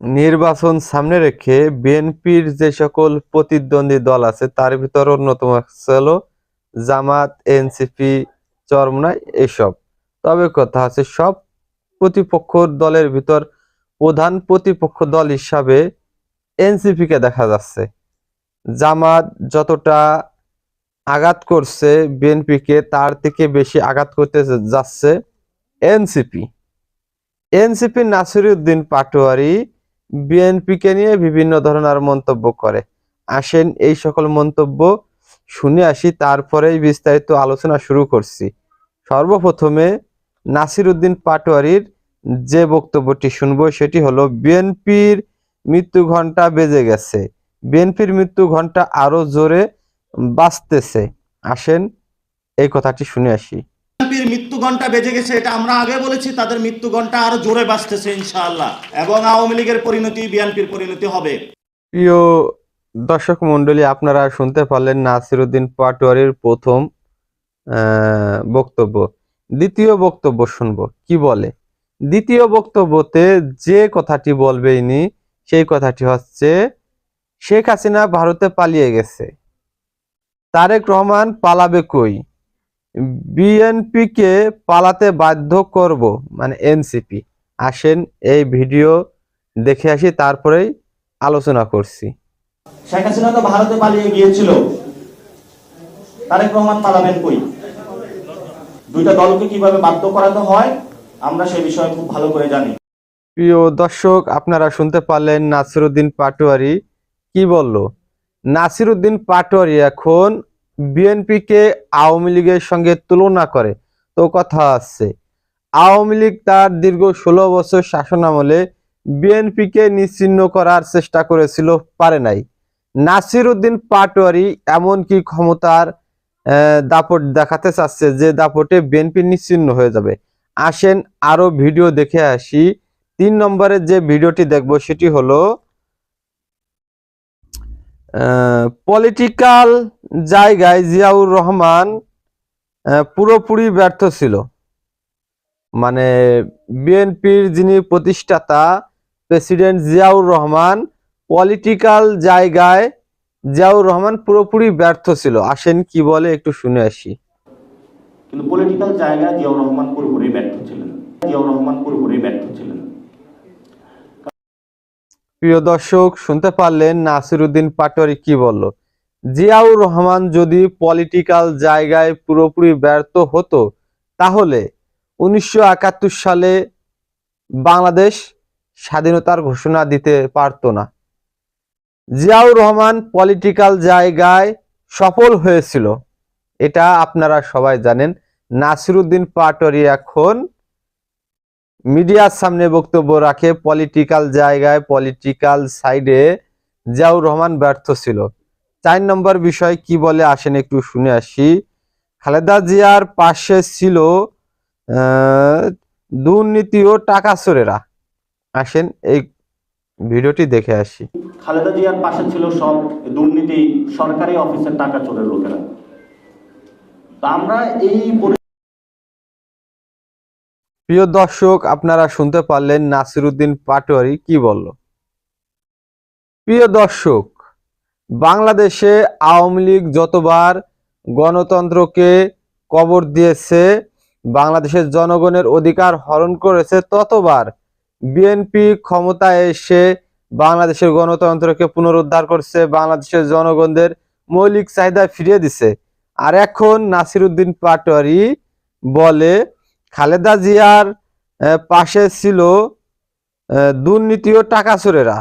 নির্বাচন সামনে রেখে বিএনপির যে সকল প্রতিদ্বন্দ্বী দল আছে, তার ভিতর অন্যতম হলো জামাত, এনসিপি, চরমনাই এসব। তবে কথা আছে সব প্রতিপক্ষ দলের ভিতর প্রধান প্রতিপক্ষ দল হিসাবে এনসিপি কে দেখা যাচ্ছে। জামাত যতটা আঘাত করছে বিএনপি কে তার থেকে বেশি আঘাত করতে যাচ্ছে এনসিপি। এনসিপি নাসিরুদ্দিন পাটোয়ারি বিএনপিকে নিয়ে বিভিন্ন ধরনের মন্তব্য করে। আসেন এই সকল মন্তব্য শুনে আসি, তারপরেই বিস্তারিত আলোচনা শুরু করছি। সর্বপ্রথমে নাসির উদ্দিন পাটোয়ারির যে বক্তব্যটি শুনব, সেটি হলো, বিএনপির মৃত্যু ঘণ্টা বেজে গেছে। বিএনপির মৃত্যু ঘণ্টা আরও জোরে বাঁচতেছে। আসেন এই কথাটি শুনে আসি। বিএনপির মৃত্যু ঘণ্টা বেজে গেছে, এটা আমরা আগে বলেছি, তাদের মৃত্যু ঘণ্টা আরও জোরে বাঁচতেছে ইনশাআল্লাহ। এবং আওয়ামী লীগের পরিণতি, বিএনপির পরিণতি হবে। প্রিয় দর্শক মন্ডলী আপনারা শুনতে পারলেন নাসিরুদ্দিন পাটোয়ারির প্রথম বক্তব্য। দ্বিতীয় বক্তব্য শুনব। কি বলে? দ্বিতীয় বক্তব্যতে যে কথাটি বলবে ইনি, সেই কথাটি হচ্ছে, শেখ হাসিনা ভারতে পালিয়ে গেছে। তারেক রহমান পালাবে কই? বিএনপি কে পালাতে বাধ্য করব মানে এনসিপি আসেন এই ভিডিও দেখে আসি তারপরেই আলোচনা করছি। শেখ হাসিনা তো ভারতে পালিয়ে গিয়েছিল। তারেক রহমান পালাবেন কই? দুইটা দলকে কীভাবে বাধ্য করাতে হয় আমরা সে বিষয়ে খুব ভালো করে জানি। প্রিয় দর্শক আপনারা শুনতে পারলেন নাসিরুদ্দিন পাটোয়ারি কি বলল? নাসিরুদ্দিন পাটোয়ারি এখন বিএনপি কে আওয়ামী লীগের সঙ্গে তুলনা করে। তো কথা আছে, আওয়ামী লীগ তার দীর্ঘ ষোলো বছর শাসন আমলে বিএনপি কে নিশ্চিহ্ন করার চেষ্টা করেছিল, পারে নাই। নাসিরুদ্দিন পাটোয়ারি এমনকি ক্ষমতার দাপট দেখাতে চাচ্ছে যে দাপটে বিএনপি নিশ্চিহ্ন হয়ে যাবে। আসেন আরও ভিডিও দেখে আসি। তিন নম্বরের যে ভিডিওটি দেখব সেটি হলো পলিটিক্যাল জায়গায় জিয়াউর রহমান পুরোপুরি ব্যর্থ ছিল। মানে বিএনপির যিনি প্রতিষ্ঠাতা, প্রেসিডেন্ট জিয়াউর রহমান পলিটিক্যাল জায়গায় জিয়াউর রহমান পুরোপুরি ব্যর্থ ছিল। আসেন কি বলে একটু শুনে আসি। কিন্তু পলিটিক্যাল জায়গায় জিয়াউর রহমান পুরোপুরি ব্যর্থ ছিলেন। জিয়াউর রহমান পুরোপুরি ব্যর্থ ছিলেন। প্রিয় দর্শক, শুনতে পারলেন নাসিরুদ্দিন পাটোয়ারি কি বলল? জিয়াউর রহমান যদি পলিটিক্যাল জায়গায় পুরোপুরি ব্যর্থ হতো, তাহলে উনিশশো একাত্তর সালে বাংলাদেশ স্বাধীনতার ঘোষণা দিতে পারতো না। জিয়াউর রহমান পলিটিক্যাল জায়গায় সফল হয়েছিল, এটা আপনারা সবাই জানেন। নাসিরুদ্দিন পাটোয়ারি এখন মিডিয়ার সামনে বক্তব্য রাখে পলিটিক্যাল জায়গায় পলিটিক্যাল সাইডে জিয়াউর রহমান ব্যর্থ ছিল। চার নম্বর বিষয় কি বলে আসেন একটু শুনে আসি। খালেদা জিয়ার পাশে ছিল দুর্নীতি ও টাকা চোরেরা। আসেন এই ভিডিওটি দেখে আসি। খালেদা জিয়ার পাশে ছিল সব দুর্নীতি সরকারি অফিসের টাকা চোরের লোকেরা। আমরা এই প্রিয় দর্শক, আপনারা শুনতে পারলেন নাসিরুদ্দিন পাটোয়ারি কি বলল? প্রিয় দর্শক, বাংলাদেশে আওয়ামী লীগ যতবার গণতন্ত্রকে কবর দিয়েছে, বাংলাদেশের জনগণের অধিকার হরণ করেছে, ততবার বিএনপি ক্ষমতায় এসে বাংলাদেশের গণতন্ত্রকে পুনরুদ্ধার করছে, বাংলাদেশের জনগণদের মৌলিক চাহিদা ফিরিয়ে দিছে। আর এখন নাসিরুদ্দিন পাটোয়ারি বলে খালেদা জিয়ার পাশে ছিল দুর্নীতি ও টাকা চোরেরা।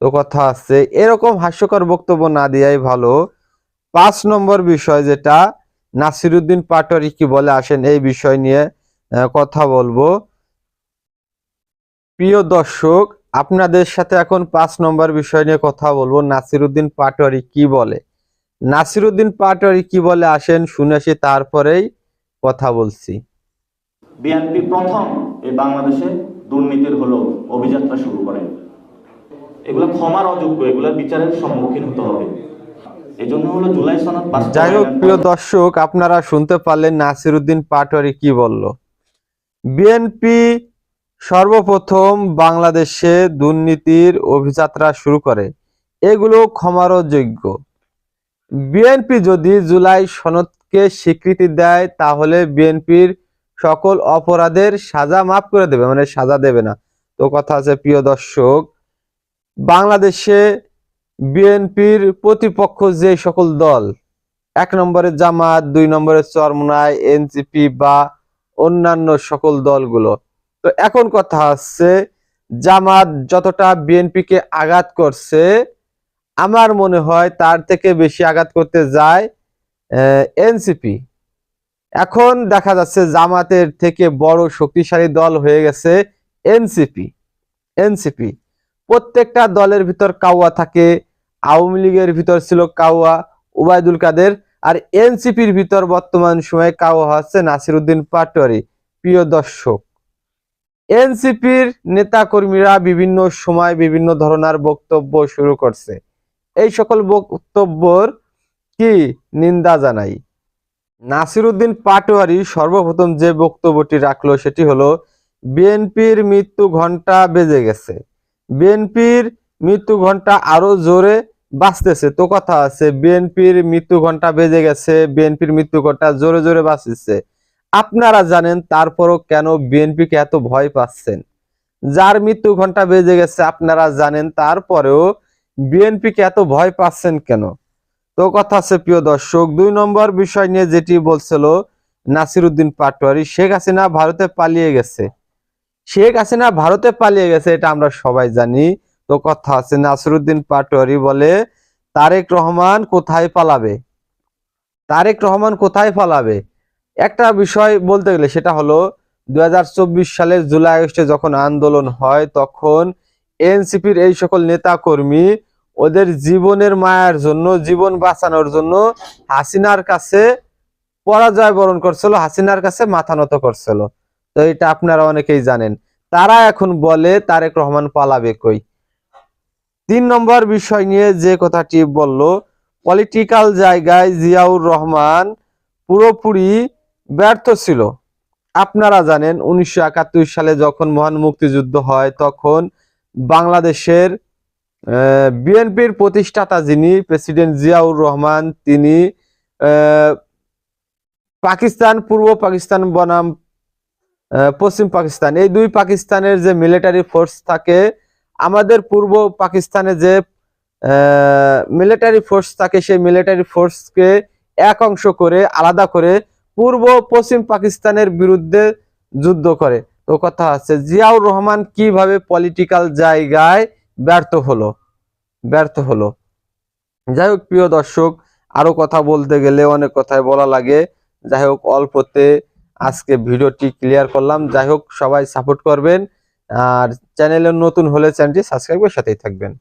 তো কথা আছে, এরকম হাস্যকর বক্তব্য না দেওয়াই ভালো। পাঁচ নম্বর বিষয় যেটা, নাসিরুদ্দিন পাটোয়ারি কি বলে আসেন এই বিষয় নিয়ে কথা বলব। প্রিয় দর্শক, আপনাদের সাথে এখন পাঁচ নম্বর বিষয় নিয়ে কথা বলব, নাসিরুদ্দিন পাটোয়ারি কি বলে? নাসিরুদ্দিন পাটোয়ারি কি বলে আসেন, শুনেছি, তারপরেই কথা বলছি। বিএনপি প্রথম এই বাংলাদেশে দুর্নীতির হলো অভিযাত্রা শুরু করেন এগুলো ক্ষমার অযোগ্য এগুলোর বিচারের সম্মুখীন হতে হবে। যাই হোক প্রিয় দর্শক আপনারা শুনতে পারলেন নাসিরুদ্দিন পাটোয়ারি কি বলল। বিএনপি সর্বপ্রথম বাংলাদেশে দুর্নীতির অভিযাত্রা শুরু করে। এগুলো ক্ষমারও যোগ্য বিএনপি যদি জুলাই সনদকে স্বীকৃতি দেয় তাহলে বিএনপির সকল অপরাধের সাজা মাফ করে দেবে মানে সাজা দেবে না। তো কথা আছে, প্রিয় দর্শক, বাংলাদেশে বিএনপির প্রতিপক্ষ যে সকল দল, এক নম্বরে জামাত, দুই নম্বরে চরমনায় এনসিপি বা অন্যান্য সকল দলগুলো। তো এখন কথা হচ্ছে জামাত যতটা বিএনপিকে আঘাত করছে, আমার মনে হয় তার থেকে বেশি আঘাত করতে যায় এনসিপি। এখন দেখা যাচ্ছে জামাতের থেকে বড় শক্তিশালী দল হয়ে গেছে এনসিপি। এনসিপি। প্রত্যেকটা দলের ভিতর কাওয়া থাকে। আওয়ামী লীগের ভিতর ছিল কাওয়া, উবায়দুল কাদের আর এনসিপির ভিতর বর্তমান সময়ে কাওয়া হচ্ছে নাসিরুদ্দিন পাটোয়ারি। প্রিয় দর্শক, এনসিপির নেতাকর্মীরা বিভিন্ন সময় বিভিন্ন ধরনের বক্তব্য শুরু করছে। এই সকল বক্তব্যর কি নিন্দা জানাই? নাসিরুদ্দিন পাটোয়ারি সর্বপ্রথম যে বক্তব্যটি রাখল সেটি হলো, বিএনপির মৃত্যু ঘণ্টা বেজে গেছে। বিএনপির মৃত্যু ঘণ্টা আরও জোরে বাঁচতেছে। তো কথা আছে, বিএনপির মৃত্যু ঘণ্টা বেজে গেছে, বিএনপির মৃত্যু ঘণ্টা জোরে জোরে বাঁচতেছে। আপনারা জানেন তারপরও কেন বিএনপিকে এত ভয় পাচ্ছেন? যার মৃত্যু ঘণ্টা বেজে গেছে আপনারা জানেন, তারপরেও বিএনপিকে এত ভয় পাচ্ছেন কেন? তো কথা আছে প্রিয় দর্শক, দুই নম্বর বিষয় নিয়ে যেটি বলছিল নাসিরুদ্দিন পাটোয়ারি, শেখ হাসিনা ভারতে পালিয়ে গেছে। শেখ হাসিনা ভারতে পালিয়ে গেছে, এটা আমরা সবাই জানি। তো কথা আছে, নাসিরুদ্দিন পাটোয়ারি বলে, তারেক রহমান কোথায় পালাবে? তারেক রহমান কোথায় পালাবে? একটা বিষয় বলতে গেলে সেটা হলো, দুই হাজার চব্বিশ সালের জুলাই আগস্টে যখন আন্দোলন হয়, তখন এনসিপির এই সকল নেতা কর্মী ওদের জীবনের মায়ার জন্য, জীবন বাঁচানোর জন্য হাসিনার কাছে পরাজয় বরণ করছিল, হাসিনার কাছে মাথা নত করছিল। তো এটা আপনারা অনেকেই জানেন। তারা এখন বলে, তারেক রহমান পালাবে কই? তিন নম্বর বিষয় নিয়ে যে কথাটি বলল, পলিটিক্যাল জায়গায় জিয়াউর রহমান পুরোপুরি ব্যর্থ ছিল। আপনারা জানেন, উনিশশো একাত্তর সালে যখন মহান মুক্তিযুদ্ধ হয়, তখন বাংলাদেশের বিএনপির প্রতিষ্ঠাতা যিনি, প্রেসিডেন্ট জিয়াউর রহমান, তিনি পাকিস্তান, পূর্ব পাকিস্তান বনাম পশ্চিম পাকিস্তান, এই দুই পাকিস্তানের যে মিলিটারি ফোর্স থাকে, আমাদের পূর্ব পাকিস্তানে যে মিলিটারি ফোর্স থাকে, সেই মিলিটারি ফোর্সকে এক অংশ করে, আলাদা করে পূর্ব পশ্চিম পাকিস্তানের বিরুদ্ধে যুদ্ধ করে। তো কথা আছে, জিয়াউর রহমান কীভাবে পলিটিক্যাল জায়গায় ব্যর্থ হলো ব্যর্থ হলো। যাই হোক প্রিয় দর্শক, আরও কথা বলতে গেলে অনেক কথাই বলা লাগে। যাই হোক অল্পতে আজকে ভিডিওটি ক্লিয়ার করলাম। যাই হোক সবাই সাপোর্ট করবেন। আর চ্যানেলে নতুন হলে চ্যানেলটি সাবস্ক্রাইব করে সাথেই থাকবেন।